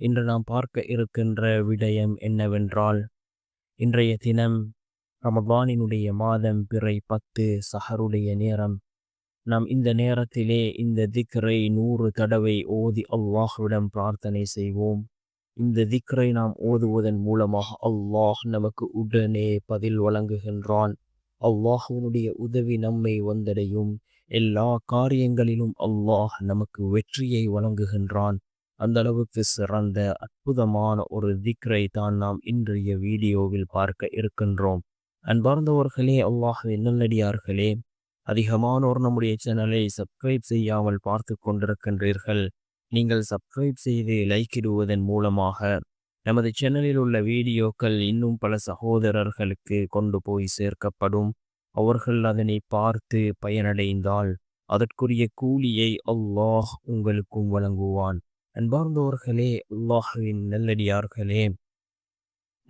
இன்று நாம் பார்க்க இருக்கின்ற விடயம் என்னவென்றால் இன்றைய தினம் ரமபானினுடைய மாதம் பிறை பத்து சஹருடைய நேரம். நாம் இந்த நேரத்திலே இந்த திக்ரை நூறு தடவை ஓதி அல்லாஹ்விடம் பிரார்த்தனை செய்வோம். இந்த திக்ரை நாம் ஓதுவதன் மூலமாக அல்லாஹ் நமக்கு உடனே பதில் வழங்குகின்றான். அல்லாஹுவனுடைய உதவி நம்மை வந்தடையும். எல்லா காரியங்களிலும் அல்லாஹ் நமக்கு வெற்றியை வழங்குகின்றான். அந்த அளவுக்கு சிறந்த அற்புதமான ஒரு திக்ரை தான் நாம் இன்றைய வீடியோவில் பார்க்க இருக்கின்றோம். அன்பார்ந்தவர்களே அல்லாஹுவின் நல்லடியார்களே அதிகமானோர் நம்முடைய சேனலை சப்ஸ்கிரைப் செய்யாமல் பார்த்து கொண்டிருக்கின்றீர்கள். நீங்கள் சப்ஸ்கிரைப் செய்து லைக் இடுவதன் மூலமாக நமது சேனலில் உள்ள வீடியோக்கள் இன்னும் பல சகோதரர்களுக்கு கொண்டு போய் சேர்க்கப்படும். அவர்கள் அதனை பார்த்து பயனடைந்தால் அதற்குரிய கூலியை அல்லாஹ் உங்களுக்கும் வழங்குவான். அன்பார்ந்தவர்களே அல்லாஹுவின் நல்லடியார்களே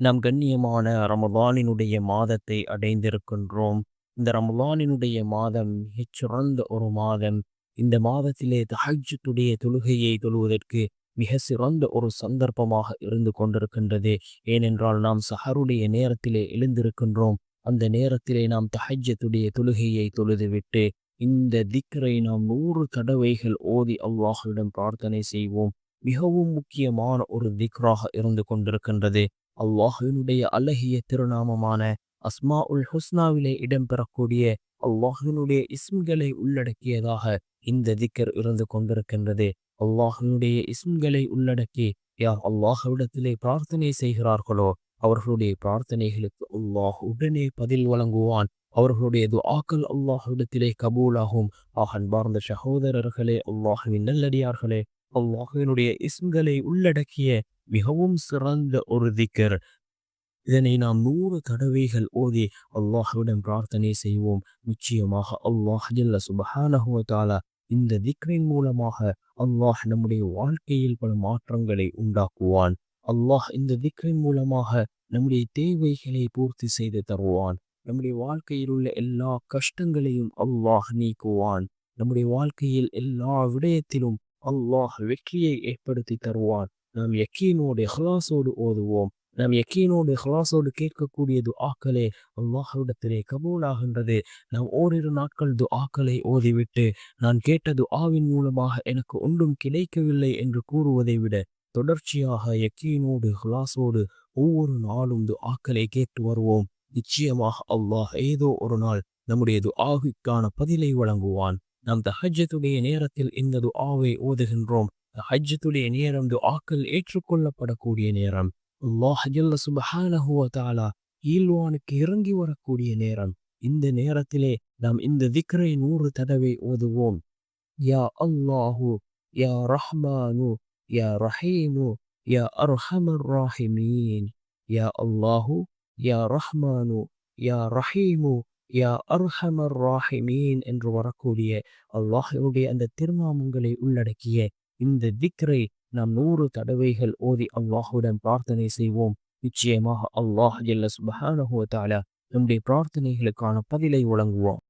நாம் கண்ணியமான ரமலானினுடைய மாதத்தை அடைந்திருக்கின்றோம். இந்த ரமலானினுடைய மாதம் மிகச்சிறந்த ஒரு மாதம். இந்த மாதத்திலே தஹஜத்துடைய தொழுகையை தொழுவதற்கு மிக சிறந்த ஒரு சந்தர்ப்பமாக இருந்து கொண்டிருக்கின்றது. ஏனென்றால் நாம் சஹருடைய நேரத்திலே எழுந்திருக்கின்றோம். அந்த நேரத்திலே நாம் தஹஜத்துடைய தொழுகையை தொழுதுவிட்டு இந்த திக்கரை நாம் நூறு தடவைகள் ஓதி அல்லாஹுவிடம் பிரார்த்தனை செய்வோம். மிகவும் முக்கியமான ஒரு திக்ராக இருந்து கொண்டிருக்கின்றது. அல்லாஹுவினுடைய அழகிய திருநாமமான அஸ்மா உல் ஹுஸ்னாவிலே இடம்பெறக்கூடிய அல்லாஹினுடைய இஸ்ம்களை உள்ளடக்கியதாக இந்த திக்கர் இருந்து கொண்டிருக்கின்றது. அல்லாஹினுடைய இஸ்ம்களை உள்ளடக்கி யார் அல்லாஹுவிடத்திலே பிரார்த்தனை செய்கிறார்களோ அவர்களுடைய பிரார்த்தனைகளுக்கு அல்லாஹ் உடனே பதில் வழங்குவான். அவர்களுடைய துஆக்கள் அல்லாஹ்விடத்திலே கபூலாகும். ஆகன் பார்ந்த சகோதரர்களே அல்லாஹுவின் நல்லடியார்களே அல்லாஹினுடைய இஸ்ம்களை உள்ளடக்கிய மிகவும் சிறந்த ஒரு திக்கர். இதனை நாம் நூறு தடவைகள் ஓதி அல்லாஹுவிடம் பிரார்த்தனை செய்வோம். நிச்சயமாக அல்லாஹ் ஜல்ல சுபஹானஹுவத்தாலா இந்த திக்ரின் மூலமாக அல்லாஹ் நம்முடைய வாழ்க்கையில் பல மாற்றங்களை உண்டாக்குவான். அல்லாஹ் இந்த திக்ரின் மூலமாக நம்முடைய தேவைகளை பூர்த்தி செய்து தருவான். நம்முடைய வாழ்க்கையில் உள்ள எல்லா கஷ்டங்களையும் அல்லாஹ் நீக்குவான். நம்முடைய வாழ்க்கையில் எல்லா விடயத்திலும் அல்லாஹ் வெற்றியை ஏற்படுத்தி தருவான். நாம் எக்கீனோடு ஹலாசோடு ஓதுவோம். நாம் எக்கீனோடு ஹலாசோடு கேட்கக்கூடியது ஆக்களே அல்லாஹ்விடத்திலே கபூலாகின்றது. நாம் ஓரிரு நாட்கள் து ஆக்களை ஓதிவிட்டு நான் கேட்டது ஆவின் மூலமாக எனக்கு ஒன்றும் கிடைக்கவில்லை என்று கூறுவதை விட தொடர்ச்சியாக எக்கீனோடு ஹலாசோடு ஒவ்வொரு நாளும் து ஆக்களை கேட்டு வருவோம். நிச்சயமாக அல்லாஹ் ஏதோ ஒரு நாள் நம்முடைய துஆவிற்கான பதிலை வழங்குவான். நாம் தஹஜத்துடைய நேரத்தில் இந்த துஆவை ஓதுகின்றோம். ஹஜ்ஜத்துடைய நேரம் துஆக்கள் ஏற்றுக்கொள்ளப்படக்கூடிய நேரம். அல்லாஹ் ஜல்ல சுபஹானஹுவ தாலா ஈல்வானுக்கு இறங்கி வரக்கூடிய நேரம். இந்த நேரத்திலே நாம் இந்த திக்ரை நூறு தடவை ஓதுவோம். யா அல்லாஹு யா ரஹ்மானு யா ரஹீமு யா அர்ஹமர் ராஹிமீன். யா அல்லாஹு யா ரஹ்மானு யா ரஹீமு யா அர்ஹமர் ராஹிமீன் என்று வரக்கூடிய அல்லாஹினுடைய அந்த திருநாமங்களை உள்ளடக்கிய இந்த திக்ரை நாம் நூறு தடவைகள் ஓதி அல்லாஹுடன் பிரார்த்தனை செய்வோம். நிச்சயமாக அல்லாஹ் ஜல்ல சுபஹானஹுவ தாலா நம்முடைய பிரார்த்தனைகளுக்கான பதிலை வழங்குவோம்